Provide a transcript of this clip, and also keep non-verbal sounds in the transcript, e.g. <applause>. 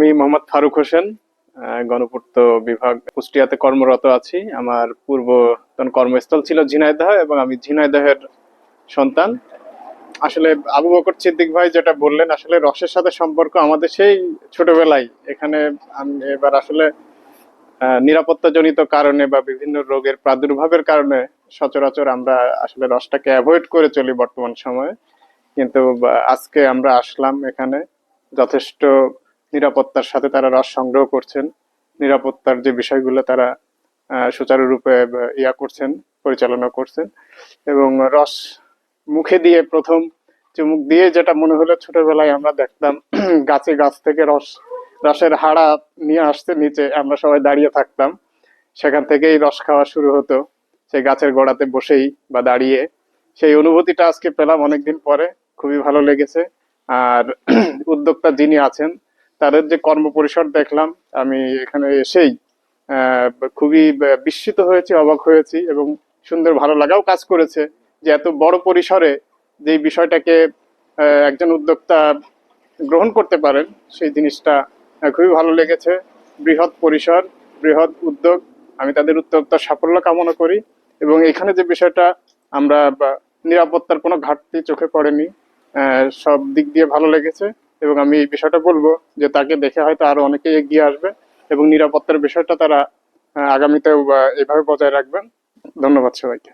আমি মোহাম্মদ ফারুক হোসেন গণপূর্ত বিভাগ, কুষ্টিয়াতে কর্মরত আছি। আমার পূর্বতন কর্মস্থল ছিল ঝিনাইদহ এবং আমি ঝিনাইদহের সন্তান। আসলে আবু বকর সিদ্দিক ভাই যেটা বললেন, আসলে রসের সাথে সম্পর্ক আমাদের সেই ছোটবেলায়। এখানে আমি এবার আসলে নিরাপত্তাজনিত কারণে বা বিভিন্ন রোগের প্রাদুর্ভাবের কারণে সচরাচর আমরা আসলে রসটাকে অ্যাভয়েড করে চলি বর্তমান সময়ে। কিন্তু আজকে আমরা আসলাম এখানে। যথেষ্ট নিরাপত্তার সাথে তারা রস সংগ্রহ করছেন, নিরাপত্তার যে বিষয়গুলো তারা সুচারুরূপে ইয়া করছেন, পরিচালনা করছেন, এবং রস মুখে দিয়ে প্রথম চুমুক দিয়ে যেটা মনে হলো ছোটবেলায় আমরা দেখতাম, <clears throat> গাছে গাছ থেকে রস, রসের হাড়া নিয়ে আসতে নিচে আমরা সবাই দাঁড়িয়ে থাকতাম, সেখান থেকেই রস খাওয়া শুরু হতো, সেই গাছের গোড়াতে বসেই বা দাঁড়িয়ে। সেই অনুভূতিটা আজকে পেলাম অনেকদিন পরে, খুবই ভালো লেগেছে, আর <clears throat> উদ্যোক্তা যিনি আছেন তাদের যে কর্মপরিসর দেখলাম, আমি এখানে এসেই খুবই বিস্মিত হয়েছি, অবাক হয়েছি এবং সুন্দর ভালো লাগাও কাজ করেছে যে এত বড় পরিসরে যে বিষয়টাকে একজন উদ্যোক্তা গ্রহণ করতে পারেন, সেই জিনিসটা খুবই ভালো লেগেছে। বৃহৎ পরিসর, বৃহৎ উদ্যোগ, আমি তাদের উদ্যোক্তার সাফল্য কামনা করি এবং এখানে যে বিষয়টা আমরা নিরাপত্তার কোনো ঘাটতি চোখে পড়েনি সব দিক দিয়ে ভালো লেগেছে। এবং আমি এই বিষয়টা বলব যে তাকে দেখে হয়তো আরও অনেকে এগিয়ে আসবে এবং নিরাপত্তার বিষয়টা তারা আগামীতেও এভাবে বজায় রাখবেন। ধন্যবাদ সবাইকে।